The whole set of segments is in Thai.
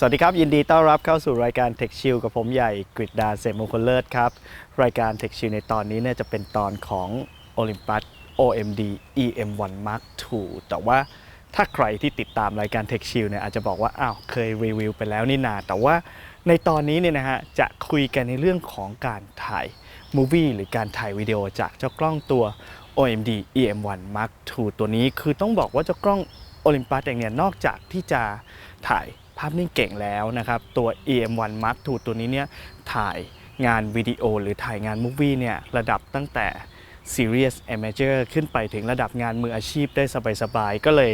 สวัสดีครับ ยินดีต้อนรับเข้าสู่รายการ Tech Chill กับผมใหญ่กฤษดาเสมมงคลเลิศครับ รายการ Tech Chill ในตอนนี้เนี่ยจะเป็นตอนของ Olympus OMD EM1 Mark II แต่ว่าถ้าใครที่ติดตามรายการ Tech Chill เนี่ยอาจจะบอกว่า อ้าว เคยรีวิวไปแล้วนี่นา แต่ว่าในตอนนี้เนี่ยนะฮะ จะคุยกันในเรื่องของการถ่ายมูวี่หรือการถ่ายวิดีโอจากเจ้ากล้องตัว OMD EM1 Mark II ตัวนี้คือต้องบอกว่าเจ้ากล้อง Olympus เองเนี่ยนอกจากที่จะถ่าย ภาพนิ่งเก่งแล้วนะครับตัว EM1 Mark II ตัวนี้เนี่ยถ่ายงานวิดีโอหรือถ่ายงานมูฟวี่เนี่ยระดับตั้งแต่ Serious Amateur ขึ้นไปถึงระดับงานมืออาชีพได้สบายๆ ก็เลย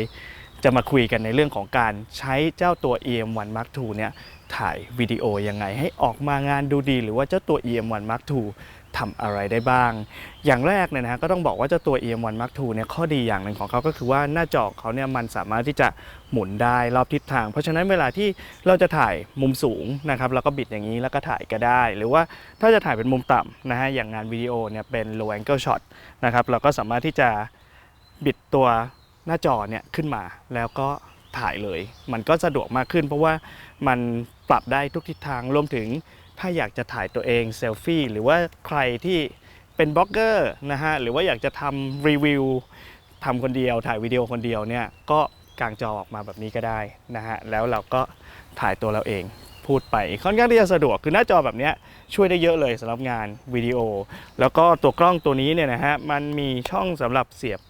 จะมาคุยกันในเรื่องของการใช้เจ้าตัว EM1 Mark II เนี่ยถ่ายวิดีโอยังไงให้ออกมางานดูดี หรือว่าเจ้าตัว EM1 Mark II ทำอะไรได้บ้าง อย่างแรกเนี่ยนะฮะก็ต้องบอกว่าเจ้าตัว EM1 Mark II เนี่ยข้อดีอย่างหนึ่งของเขาก็คือว่าหน้าจอเขาเนี่ยมันสามารถที่จะหมุนได้รอบทิศทาง เพราะฉะนั้นเวลาที่เราจะถ่ายมุมสูงนะครับเราก็บิดอย่างนี้แล้วก็ถ่ายก็ได้ หรือว่าถ้าจะถ่ายเป็นมุมต่ำนะฮะอย่างงานวิดีโอเนี่ยเป็น low angle shot นะครับเราก็สามารถที่จะบิดตัวหน้าจอเนี่ยขึ้นมาแล้วก็ถ่ายเลย มันก็สะดวกมากขึ้น เพราะว่ามันปรับได้ทุกทิศทางรวมถึง ถ้าอยากจะถ่ายตัวเองเซลฟี่หรือว่าใครที่เป็นบล็อกเกอร์นะฮะหรือว่าอยากจะทำรีวิวทำคนเดียวถ่ายวิดีโอคนเดียวเนี่ยก็กางจอออกมาแบบนี้ก็ได้นะฮะแล้วเราก็ถ่ายตัวเราเองพูดไปค่อนข้างที่จะสะดวกคือหน้าจอแบบนี้ช่วยได้เยอะเลยสำหรับงานวิดีโอ แล้วก็ตัวกล้องตัวนี้เนี่ยนะฮะมันมีช่องสำหรับเสียบ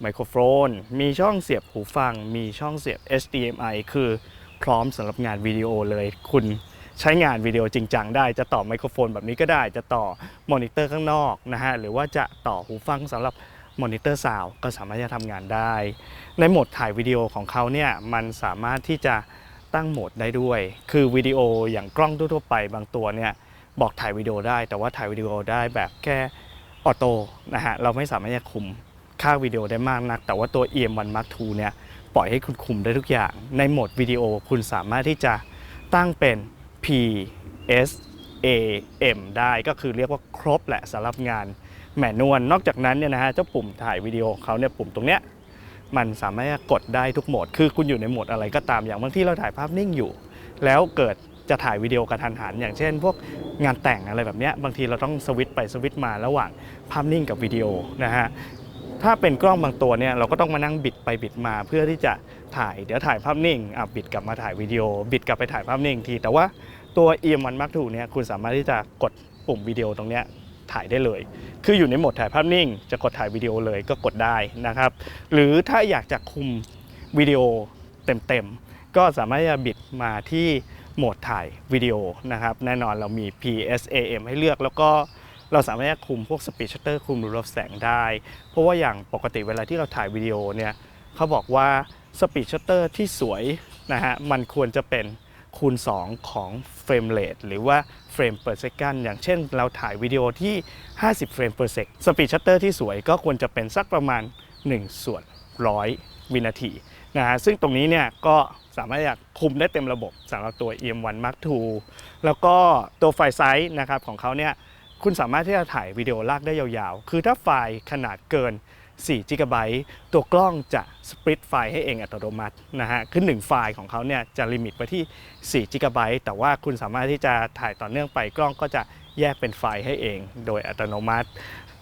ไมโครโฟน มีช่องเสียบหูฟัง มีช่องเสียบ HDMI คือพร้อมสำหรับงานวิดีโอเลยคุณ ใช้งานวิดีโอจริงจังได้ จะต่อไมโครโฟนแบบนี้ก็ได้ จะต่อมอนิเตอร์ข้างนอกนะฮะ หรือว่าจะต่อหูฟังสำหรับมอนิเตอร์ซาวก็สามารถจะทำงานได้ ในโหมดถ่ายวิดีโอของเขาเนี่ย มันสามารถที่จะตั้งโหมดได้ด้วย คือวิดีโออย่างกล้องทั่วๆไปบางตัวเนี่ยบอกถ่ายวิดีโอได้ แต่ว่าถ่ายวิดีโอได้แบบแค่ออโต้นะฮะ เราไม่สามารถจะคุมค่าวิดีโอได้มากนัก แต่ว่าตัว EM1 Mark II เนี่ยปล่อยให้คุณคุมได้ทุกอย่าง ในโหมดวิดีโอคุณสามารถที่จะตั้งเป็น P S A M ได้ก็คือเรียกว่าครบแหละสำหรับงานแมนนวลนอกจากนั้นเนี่ยนะฮะเจ้าปุ่มถ่ายวิดีโอของเขาเนี่ยปุ่มตรงเนี้ยมันสามารถกดได้ทุกโหมด คือคุณอยู่ในโหมดอะไรก็ตามอย่างบางที่เราถ่ายภาพนิ่งอยู่ แล้วเกิดจะถ่ายวิดีโอกระทันหัน อย่างเช่น พวกงานแต่งอะไรแบบเนี้ยบางทีเราต้องสวิตไปสวิตมาระหว่างภาพนิ่งกับวิดีโอนะฮะถ้าเป็นกล้องบางตัวเนี่ยเราก็ต้องมานั่งบิดไปบิดมาเพื่อที่จะถ่ายเดี๋ยวถ่ายภาพนิ่งอะบิดกลับมาถ่ายวิดีโอ บิดกลับไปถ่ายภาพนิ่งทีแต่ว่า ตัว EM1 Mark II เนี่ยคุณสามารถที่จะกดปุ่มวิดีโอตรงเนี้ยถ่ายได้เลย คืออยู่ในโหมดถ่ายภาพนิ่ง จะกดถ่ายวิดีโอเลยก็กดได้นะครับ หรือถ้าอยากจะคุมวิดีโอเต็มๆ ก็สามารถจะบิดมาที่โหมดถ่ายวิดีโอนะครับ แน่นอนเรามี PSAM ให้เลือกแล้วก็เราสามารถจะคุมพวกสปีดชัตเตอร์คุมรูรับแสงได้ เพราะว่าอย่างปกติเวลาที่เราถ่ายวิดีโอเนี่ยเขาบอกว่าสปีดชัตเตอร์ที่สวยนะฮะมันควรจะเป็น คูณ 2 ของเฟรมเรทหรือว่าเฟรม per second อย่างเช่นเราถ่ายวิดีโอที่ 50 เฟรม per sec สปีดชัตเตอร์ที่สวยก็ควรจะเป็นสักประมาณ 1 ส่วนร้อยวินาทีนะฮะซึ่งตรงนี้เนี่ยก็สามารถจะคุมได้เต็มระบบสำหรับตัว EM1 Mark II แล้วก็ตัวไฟล์ไซส์นะครับของเขาเนี่ยคุณสามารถที่จะถ่ายวิดีโอลากได้ยาวๆ คือถ้าไฟล์ขนาดเกิน 4 g b ตัวกล้องจะสปริตไฟล์ให้เองอัตโนมัตินะฮะคือ1ไฟล์ของเขาเนี่ยจะลิมิตไว้ที่4 g b แต่ว่าคุณสามารถที่จะถ่ายต่อเนื่องไปกล้องก็จะแยกเป็นไฟล์ให้เอง โดยอัตโนมัติ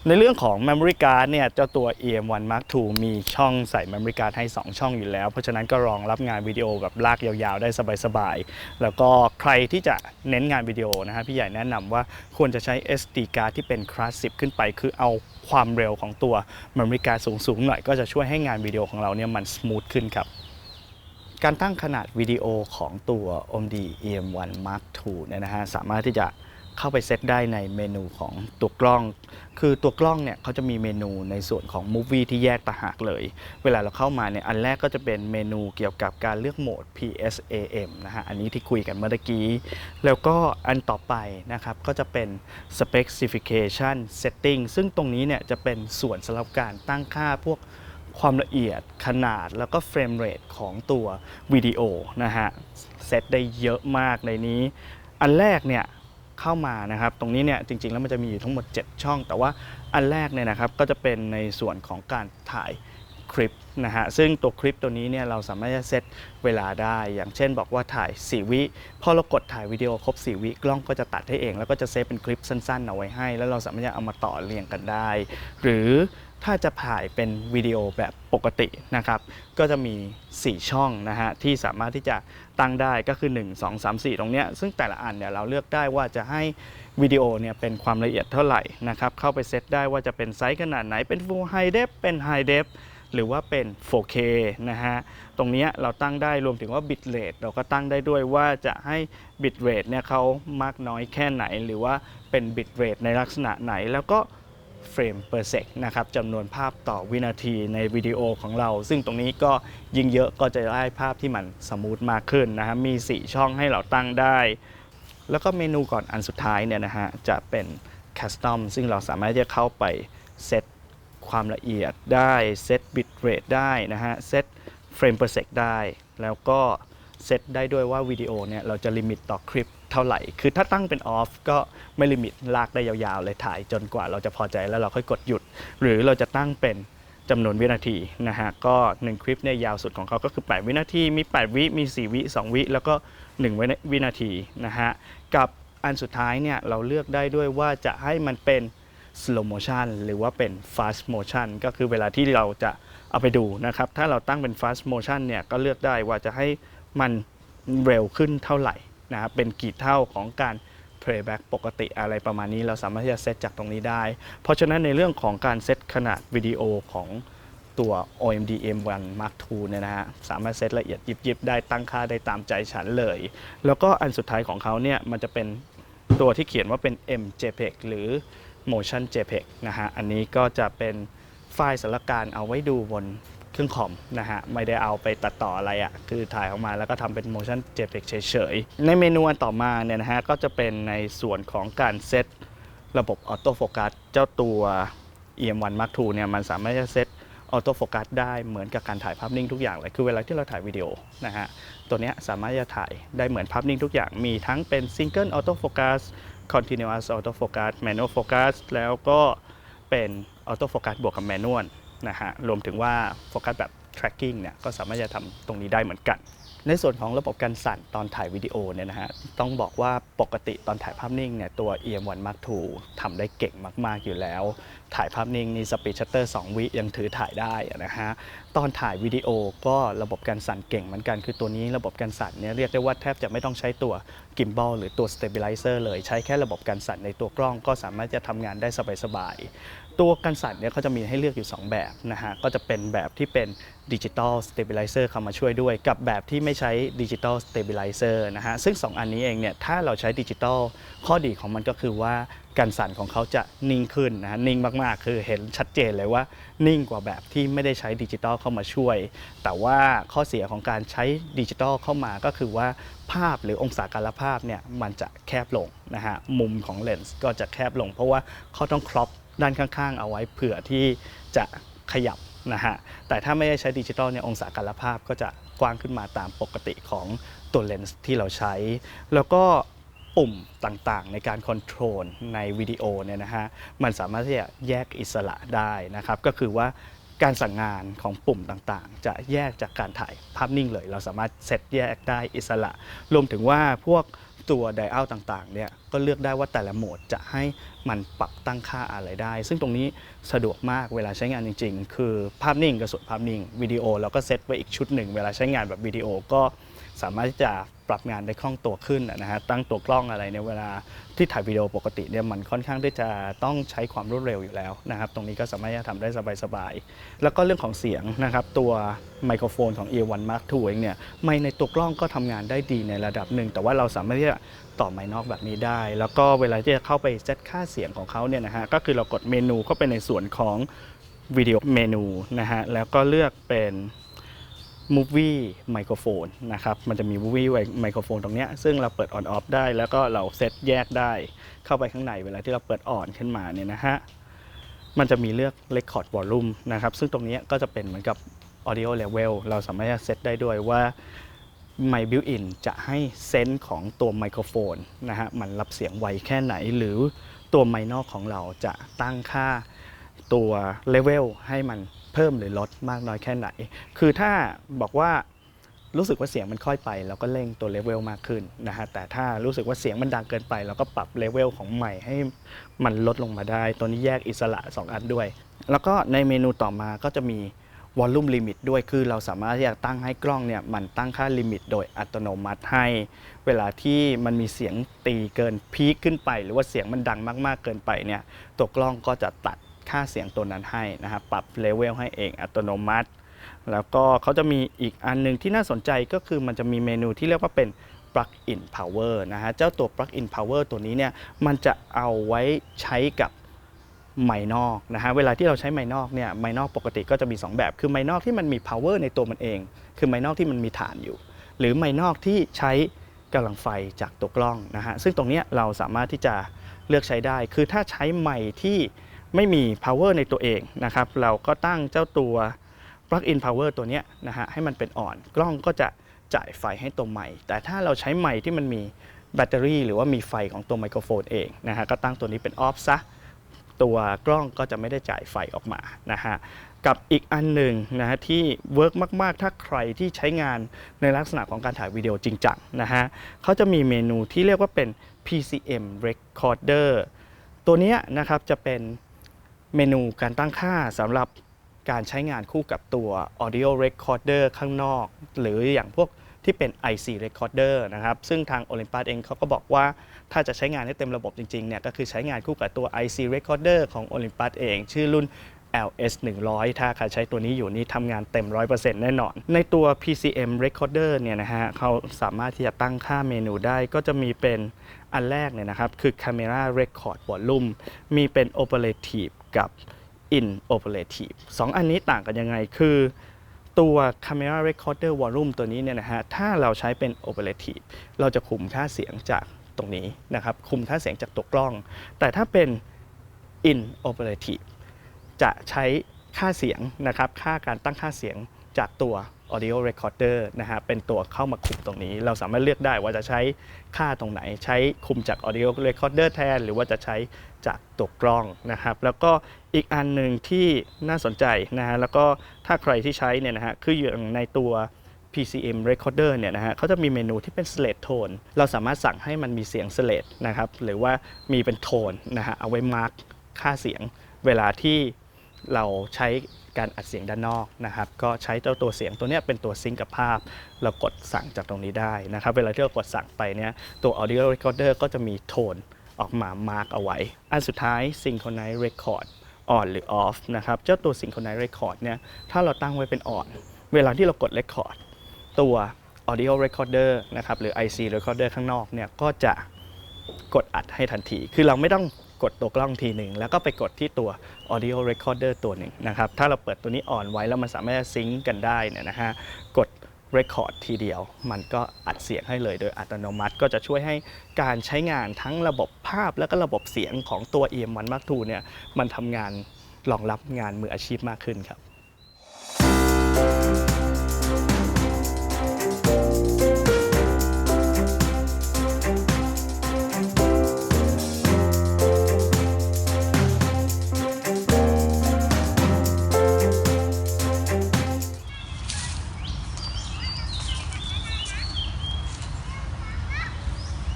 ในเรื่องของ Memory Card เนี่ยเจ้าตัว EM1 Mark II มีช่องใส่ Memory Card ให้ 2 ช่องอยู่แล้ว เพราะฉะนั้นก็รองรับงานวิดีโอแบบลากยาวๆ ได้สบายๆ แล้วก็ใครที่จะเน้นงานวิดีโอนะฮะพี่ใหญ่แนะนำว่าควรจะใช้ SD card ที่เป็น Class 10 ขึ้นไป คือเอาความเร็วของตัว Memory Card สูงๆ หน่อยก็จะช่วยให้งานวิดีโอของเราเนี่ยมันส o t h ขึ้นครับการตั้งขนาดวิดีโอของตัว OMD EM1 Mark II เนี่ยนะฮะสามารถที่จะ เข้าไปเซตได้ในเมนูของตัวกล้อง คือตัวกล้องเนี่ยเขาจะมีเมนูในส่วนของ Movie ที่แยกต่างหากเลย เวลาเราเข้ามาเนี่ยอันแรกก็จะเป็นเมนูเกี่ยวกับการเลือกโหมด PSAM นะฮะ อันนี้ที่คุยกันเมื่อกี้ แล้วก็อันต่อไปนะครับ ก็จะเป็น Specification Setting ซึ่งตรงนี้เนี่ยจะเป็นส่วนสำหรับการตั้งค่าพวกความละเอียดขนาดแล้วก็เฟรมเรทของตัววิดีโอนะฮะเซตได้เยอะมากในนี้ อันแรกเนี่ย เข้ามานะครับ ตรงนี้เนี่ยจริงๆแล้วมันจะมีอยู่ทั้งหมด 7 ช่อง แต่ว่าอันแรกเนี่ยนะครับก็จะเป็นในส่วนของการถ่ายคลิปนะฮะซึ่งตัวคลิปตัวนี้เนี่ยเราสามารถจะเซตเวลาได้ อย่างเช่นบอกว่าถ่าย 4 วิ พอเรากดถ่ายวิดีโอครบ 4 วิ กล้องก็จะตัดให้เอง แล้วก็จะเซฟเป็นคลิปสั้นๆเอาไว้ให้ แล้วเราสามารถจะเอามาต่อเรียงกันได้ หรือ ถ้าจะถ่ายเป็นวิดีโอแบบปกตินะครับ ก็จะมี 4 ช่องนะฮะที่สามารถที่จะตั้งได้ก็คือ 1 2 3 4 ตรงเนี้ยซึ่งแต่ละอันเนี่ยเราเลือกได้ว่าจะให้วิดีโอเนี่ยเป็นความละเอียดเท่าไหร่นะครับเข้าไปเซตได้ว่าจะเป็นไซส์ขนาดไหนเป็น Full High Def เป็น High Def หรือว่าเป็น 4K นะฮะ ตรงนี้เราตั้งได้รวมถึงว่า bit rate เราก็ตั้งได้ด้วยว่าจะให้ bit rate เนี่ยเขามากน้อยแค่ไหน หรือว่าเป็น bit rate ในลักษณะไหน แล้วก็ เฟรม per sec นะครับจำนวนภาพต่อวินาทีในวิดีโอของเรา ซึ่งตรงนี้ก็ยิ่งเยอะก็จะได้ภาพที่มันสมูทมากขึ้นนะฮะมี 4 ช่องให้เราตั้งได้ แล้วก็เมนูก่อนอันสุดท้ายเนี่ยนะฮะจะเป็น Custom ซึ่งเราสามารถที่จะเข้าไปเซตความละเอียดได้เซต bit rate ได้นะฮะเซต frame per sec ได้ แล้วก็เซตได้ด้วยว่าวิดีโอเนี่ยเราจะลิมิตต่อคลิป เท่าไหร่ คือถ้าตั้งเป็น off ก็ไม่ลิมิตลากได้ยาวๆ เลยถ่ายจนกว่าเราจะพอใจแล้วเราค่อยกดหยุด หรือเราจะตั้งเป็นจำนวนวินาทีนะฮะก็ 1 คลิปเนี่ยยาวสุดของเขาก็คือ 8 วินาที มี 8 วิมี 4 วิ 2 วิ แล้วก็ 1 วินาวินาทีนะฮะกับอันสุดท้ายเนี่ยเราเลือกได้ด้วยว่าจะให้มันเป็น slow motion หรือว่าเป็น fast motion ก็คือเวลาที่เราจะเอาไปดูนะครับ ถ้าเราตั้งเป็น fast motion เนี่ยก็เลือกได้ว่าจะให้มันเร็วขึ้นเท่าไหร่ นะครับเป็นกี่เท่าของการ playback ปกติอะไรประมาณนี้เราสามารถที่จะเซตจากตรงนี้ได้ เพราะฉะนั้นในเรื่องของการเซตขนาดวิดีโอของตัว OMD M1 Mark II เนี่ยนะฮะสามารถเซตละเอียดยิบๆได้ตั้งค่าได้ตามใจฉันเลย แล้วก็อันสุดท้ายของเขาเนี่ยมันจะเป็นตัวที่เขียนว่าเป็น MJPEG หรือ Motion JPEG นะฮะอันนี้ก็จะเป็นไฟล์สำหรับการเอาไว้ดูบน รื่องคอมนะฮะไม่ได้เอาไปตัดต่ออะไรอะ่ะคือถ่ายออกมาแล้วก็ทำเป็น Motion JPEG เฉยๆ ในเมนูอันต่อมาเนี่ยนะฮะก็จะเป็นในส่วนของการเซตระบบออโต้โฟกัสเจ้าตัว EM1 Mark II เนี่ยมันสามารถจะเซตออโต้โฟกัสได้เหมือนกับการถ่ายภาพนิ่งทุกอย่างเลย คือเวลาที่เราถ่ายวิดีโอนะฮะ ตัวเนี้ยสามารถจะถ่ายได้เหมือนภาพนิ่งทุกอย่าง มีทั้งเป็น Single Auto Focus Continuous Auto Focus Manual Focus แล้วก็เป็น Auto Focus บวกกับ Manual น นะฮะรวมถึงว่าโฟกัสแบบ tracking เนี่ยก็สามารถจะทำตรงนี้ได้เหมือนกัน ในส่วนของระบบการสั่นตอนถ่ายวิดีโอเนี่ยนะฮะต้องบอกว่าปกติตอนถ่ายภาพนิ่งเนี่ยตัว EM1 Mark II ทำได้เก่งมาก ๆ อยู่แล้ว ถ่ายภาพนิ่งนี่สปีดชัตเตอร์2วิยังถือถ่ายได้นะฮะตอนถ่ายวิดีโอก็ระบบการสั่นเก่งเหมือนกันคือตัวนี้ระบบการสั่นเนี่ยเรียกได้ว่าแทบจะไม่ต้องใช้ตัวกิมบอลหรือตัว stabilizer เลยใช้แค่ระบบการสั่นในตัวกล้องก็สามารถจะทำงานได้สบายๆตัวการสั่นเนี่ยเขาจะมีให้เลือกอยู่ 2 แบบนะฮะก็จะเป็นแบบที่เป็นดิจิตอลสเตเบลิเซอร์เข้ามาช่วยด้วย กับแบบที่ไม่ใช้ดิจิตอลสเตเบลิเซอร์นะฮะซึ่ง 2 อันนี้เองเนี่ยถ้าเราใช้ดิจิตอลข้อดีของมันก็คือว่า การสั่นของเขาจะนิ่งขึ้นนะฮะนิ่งมากๆ คือเห็นชัดเจนเลยว่านิ่งกว่าแบบที่ไม่ได้ใช้ดิจิตอลเข้ามาช่วย แต่ว่าข้อเสียของการใช้ดิจิตอลเข้ามาก็คือว่าภาพหรือองศาการภาพเนี่ยมันจะแคบลงนะฮะมุมของเลนส์ก็จะแคบลง เพราะว่าเขาต้องครอปด้านข้างๆ เอาไว้เผื่อที่จะขยับนะฮะแต่ถ้าไม่ได้ใช้ดิจิตอลเนี่ยองศาการภาพก็จะกว้างขึ้นมาตามปกติของตัวเลนส์ที่เราใช้ แล้วก็ ปุ่มต่างๆ ในการคอนโทรลในวิดีโอเนี่ยนะฮะมันสามารถที่จะแยกอิสระได้นะครับ ก็คือว่าการสั่งงานของปุ่มต่างๆ จะแยกจากการถ่ายภาพนิ่งเลย เราสามารถเซตแยกได้อิสระ รวมถึงว่าพวกตัวไดอัลต่างๆเนี่ยก็เลือกได้ว่าแต่ละโหมดจะให้มันปรับตั้งค่าอะไรได้ ซึ่งตรงนี้สะดวกมากเวลาใช้งานจริง ๆ คือภาพนิ่งกับส่วนภาพนิ่งวิดีโอเราก็เซตไว้อีกชุดหนึ่ง เวลาใช้งานแบบวิดีโอก็สามารถที่จะ ปรับงานได้คล่องตัวขึ้นนะฮะตั้งตัวกล้องอะไรในเวลาที่ถ่ายวิดีโอปกติเนี่ยมันค่อนข้างที่จะต้องใช้ความรวดเร็วอยู่แล้วนะครับตรงนี้ก็สามารถจะทำได้สบายๆแล้วก็เรื่องของเสียงนะครับตัวไมโครโฟนของ A1 Mark II เองเนี่ยไมค์ในตัวกล้องก็ทำงานได้ดีในระดับหนึ่ง แต่ว่าเราสามารถที่จะต่อไมค์นอกแบบนี้ได้ แล้วก็เวลาที่จะเข้าไปเซตค่าเสียงของเขาเนี่ยนะฮะก็คือเรากดเมนูเข้าไปในส่วนของวิดีโอเมนูนะฮะแล้วก็เลือกเป็น Movie Microphone นะครับ มันจะมี Movie Microphone ตรงนี้ ซึ่งเราเปิด On Off ได้ แล้วก็เราเซตแยกได้ เข้าไปข้างในเวลาที่เราเปิดออนขึ้นมาเนี่ยนะฮะ มันจะมีเลือก Record Volume นะครับ ซึ่งตรงนี้ก็จะเป็นเหมือนกับ Audio Level เราสามารถจะเซตได้ด้วยว่า My Built-in จะให้เซนส์ของตัวไมโครโฟนนะฮะ มันรับเสียงไวแค่ไหน หรือตัวไมค์นอกของเราจะตั้งค่าตัวเลเวลให้มัน เพิ่มหรือลดมากน้อยแค่ไหน คือถ้าบอกว่ารู้สึกว่าเสียงมันค่อยไปเราก็เร่งตัวเลเวลมากขึ้นนะฮะแต่ถ้ารู้สึกว่าเสียงมันดังเกินไป เราก็ปรับเลเวลของใหม่ให้มันลดลงมาได้ ตัวนี้แยกอิสระ 2 อันด้วย แล้วก็ในเมนูต่อมาก็จะมีวอลลุ่มลิมิตด้วยคือเราสามารถที่จะตั้งให้กล้องเนี่ยมันตั้งค่าลิมิตโดยอัตโนมัติให้ เวลาที่มันมีเสียงตีเกินพีคขึ้นไป หรือว่าเสียงมันดังมาก ๆ เกินไปเนี่ยตัวกล้องก็จะตัด ค่าเสียงตัวนั้นให้นะครับปรับเลเวลให้เองอัตโนมัติ แล้วก็เขาจะมีอีกอันหนึ่งที่น่าสนใจก็คือมันจะมีเมนูที่เรียกว่าเป็น plug-in power นะฮะเจ้าตัว plug-in power ตัวนี้เนี่ยมันจะเอาไว้ใช้กับไมค์นอกนะฮะเวลาที่เราใช้ไมค์นอกเนี่ยไมค์นอกปกติก็จะมี 2 แบบ คือไมค์นอกที่มันมี power ในตัวมันเอง คือไมค์นอกที่มันมีฐานอยู่ หรือไมค์นอกที่ใช้กำลังไฟจากตัวกล้องนะฮะซึ่งตรงนี้เราสามารถที่จะเลือกใช้ได้ คือถ้าใช้ไมค์ที่ ไม่มี power ในตัวเองนะครับ เราก็ตั้งเจ้าตัว plug-in power ตัวนี้นะฮะให้มันเป็นอ่อน กล้องก็จะจ่ายไฟให้ตัวใหม่ แต่ถ้าเราใช้ไมค์ที่มันมีแบตเตอรี่ หรือว่ามีไฟของตัวไมโครโฟนเองนะฮะก็ตั้งตัวนี้เป็นออฟซะตัวกล้องก็จะไม่ได้จ่ายไฟออกมานะฮะกับอีกอันหนึ่งนะฮะที่เวิร์กมากๆ ถ้าใครที่ใช้งานในลักษณะของการถ่ายวิดีโอจริงจังนะฮะเขาจะมีเมนูที่เรียกว่าเป็น PCM Recorder ตัวนี้นะครับจะเป็น เมนูการตั้งค่าสำหรับการใช้งานคู่กับตัว Audio Recorder ข้างนอก หรืออย่างพวกที่เป็น IC Recorder นะครับ ซึ่งทาง Olympus เองเขาก็บอกว่าถ้าจะใช้งานให้เต็มระบบจริงๆ เนี่ยก็คือใช้งานคู่กับตัว IC Recorder ของ Olympus เอง ชื่อรุ่น LS 100 ถ้าใครใช้ตัวนี้อยู่นี่ทำงานเต็ม 100%แน่นอน ในตัว PCM Recorder เนี่ยนะฮะเขาสามารถที่จะตั้งค่าเมนูได้ก็จะมีเป็นอันแรกเนี่ยนะครับ คือ Camera Record Volume มีเป็น Operative กับ In Operative สองอันนี้ต่างกันยังไงคือตัว Camera Recorder Volume ตัวนี้เนี่ยนะฮะ ถ้าเราใช้เป็น Operative เราจะคุมค่าเสียงจากตรงนี้นะครับ คุมค่าเสียงจากตัวกล้อง แต่ถ้าเป็น In Operative จะใช้ค่าเสียงนะครับ ค่าการตั้งค่าเสียงจากตัว Audio Recorder นะฮะเป็นตัวเข้ามาคุมตรงนี้ เราสามารถเลือกได้ว่าจะใช้ค่าตรงไหน ใช้คุมจาก Audio Recorder แทน หรือว่าจะใช้จากตัวกล้องนะครับ แล้วก็อีกอันหนึ่งที่น่าสนใจนะฮะแล้วก็ถ้าใครที่ใช้เนี่ยนะฮะคืออย่างในตัว PCM Recorder เนี่ยนะฮะเขาจะมีเมนูที่เป็น Slate Tone เราสามารถสั่งให้มันมีเสียง Slate นะครับ หรือว่ามีเป็นโทนนะฮะ เอาไว้มาร์กค่าเสียง เวลาที่ เราใช้การอัดเสียงด้านนอกนะครับ ก็ใช้เจ้าตัวเสียงตัวนี้เป็นตัวซิงก์กับภาพ เรากดสั่งจากตรงนี้ได้นะครับ เวลาที่เรากดสั่งไปเนี่ยตัว Audio Recorder ก็จะมีโทนออกมามาร์กเอาไว้ อันสุดท้าย Synchronize Record on หรือ off นะครับ เจ้าตัว Synchronize Record เนี่ย ถ้าเราตั้งไว้เป็น on เวลาที่เรากด record ตัว audio recorder นะครับ หรือ IC recorder ข้างนอกเนี่ย ก็จะกดอัดให้ทันที คือเราไม่ต้อง กดตัวกล้องทีหนึ่งแล้วก็ไปกดที่ตัว audio recorder ตัวหนึ่งนะครับ ถ้าเราเปิดตัวนี้อ่อนไว้แล้วมันสามารถซิงก์กันได้เนี่ยนะฮะกด record ทีเดียว มันก็อัดเสียงให้เลยโดยอัตโนมัติก็จะช่วยให้การใช้งานทั้งระบบภาพและก็ระบบเสียงของตัว EM1 Mark II เนี่ยมันทำงานรองรับงานมืออาชีพมากขึ้นครับ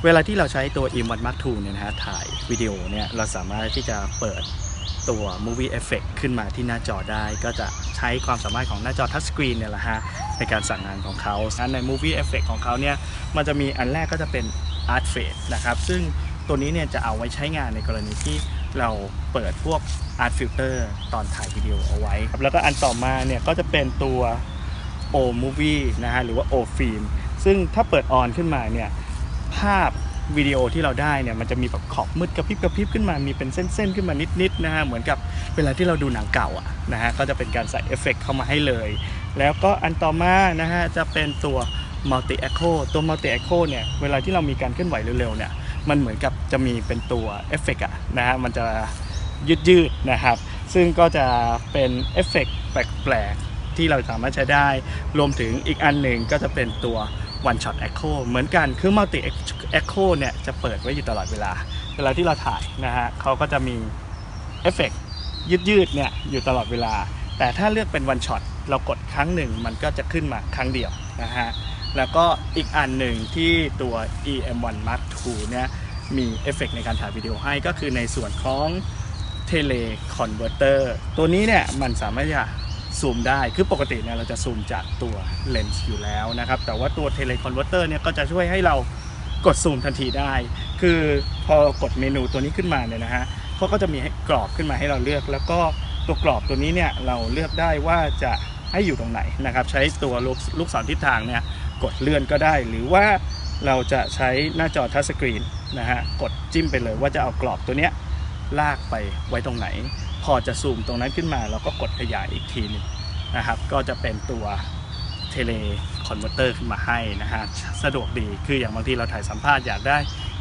เวลาที่เราใช้ตัว M1 Mark II เนี่ยนะฮะถ่ายวิดีโอเนี่ยเราสามารถที่จะเปิดตัว Movie Effect ขึ้นมาที่หน้าจอได้ ก็จะใช้ความสามารถของหน้าจอทัชสกรีนเนี่ยแหละฮะในการสั่งงานของเขาอันใน Movie Effect ของเขาเนี่ยมันจะมีอันแรกก็จะเป็น Art Fade นะครับซึ่งตัวนี้เนี่ยจะเอาไว้ใช้งานในกรณีที่เราเปิดพวก Art Filter ตอนถ่ายวิดีโอเอาไว้ แล้วก็อันต่อมาเนี่ยก็จะเป็นตัว O Movie นะฮะหรือว่า O Film ซึ่งถ้าเปิดออนขึ้นมาเนี่ย ภาพวิดีโอที่เราได้เนี่ยมันจะมีแบบขอบมืดกระพริบกระพริบขึ้นมา มีเป็นเส้นๆขึ้นมานิดๆนะฮะ เหมือนกับเวลาที่เราดูหนังเก่าอะนะฮะ ก็จะเป็นการใส่เอฟเฟกต์เข้ามาให้เลย แล้วก็อันต่อมานะฮะจะเป็นตัว Multi Echo ตัว Multi Echo เนี่ย เวลาที่เรามีการเคลื่อนไหวเร็วๆเนี่ย มันเหมือนกับจะมีเป็นตัวเอฟเฟกต์อะนะฮะ มันจะยืดๆนะครับ ซึ่งก็จะเป็นเอฟเฟกต์แปลกๆที่เราสามารถใช้ได้ รวมถึงอีกอันหนึ่งก็จะเป็นตัว One Shot Echo เหมือนกันคือ Multi Echo เนี่ยจะเปิดไว้อยู่ตลอดเวลา เวลาที่เราถ่ายนะฮะเขาก็จะมีเอฟเฟกต์ยืดๆเนี่ยอยู่ตลอดเวลา แต่ถ้าเลือกเป็นวันช็อตเรากดครั้งหนึ่งมันก็จะขึ้นมาครั้งเดียวนะฮะแล้วก็อีกอันหนึ่งที่ตัว EM1 Mark II เนี่ยมีเอฟเฟกในการถ่ายวิดีโอให้ก็คือในส่วนของ Tele Converter ตัวนี้เนี่ยมันสามารถจะ ซูมได้คือปกติเนี่ยเราจะซูมจากตัวเลนส์อยู่แล้วนะครับ แต่ว่าตัว Tele Converter เนี่ยก็จะช่วยให้เรากดซูมทันทีได้ คือพอกดเมนูตัวนี้ขึ้นมาเนี่ยนะฮะเขาก็จะมีกรอบขึ้นมาให้เราเลือก แล้วก็ตัวกรอบตัวนี้เนี่ยเราเลือกได้ว่าจะให้อยู่ตรงไหนนะครับ ใช้ตัวลูกลูกศรทิศทางเนี่ยกดเลื่อนก็ได้ หรือว่าเราจะใช้หน้าจอทัชสกรีนนะฮะกดจิ้มไปเลยว่าจะเอากรอบตัวเนี้ย ลากไปไว้ตรงไหน พอจะซูมตรงนั้นขึ้นมาเราก็กดขยายอีกทีหนึงนะครับ ก็จะเป็นตัวเทเลคอนเวอร์เตอร์ขึ้นมาให้นะฮะสะดวกดีคืออย่างบางทีเราถ่ายสัมภาษณ์อยากได้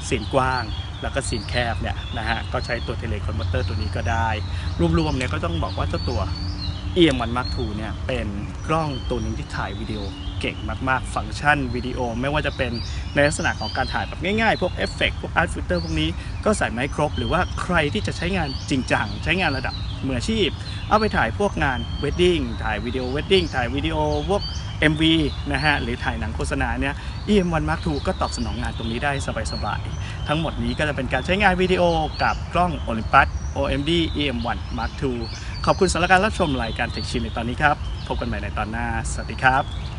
สีนกว้าง แล้วก็สีนแคบเนี่ยนะฮะก็ใช้ตัวเทเลคอนเวอร์เตอร์ตัวนี้ก็ได้ รวมๆเนี่ยก็ต้องบอกว่าเจ้าตัว EM1 Mark II เนี่ยเป็นกล้องตัวหนึงที่ถ่ายวิดีโอ เก่งมากๆ ฟังก์ชันวิดีโอ ไม่ว่าจะเป็นในลักษณะของการถ่ายแบบง่ายๆ พวกเอฟเฟกต์พวกอาร์ตฟิลเตอร์พวกนี้ก็ใส่ไม่ครบ หรือว่าใครที่จะใช้งานจริงจังใช้งานระดับมืออาชีพ เอาไปถ่ายพวกงานเวดดิ้งถ่ายวิดีโอเวดดิ้งถ่ายวิดีโอพวก MV นะฮะหรือถ่ายหนังโฆษณาเนี่ย EM1 Mark II ก็ตอบสนองงานตรงนี้ได้สบายๆ ทั้งหมดนี้ก็จะเป็นการใช้งานวิดีโอกับกล้อง Olympus OMD EM1 Mark II ขอบคุณสำหรับการรับชมรายการ Tech ชินในตอนนี้ครับ พบกันใหม่ในตอนหน้า สวัสดีครับ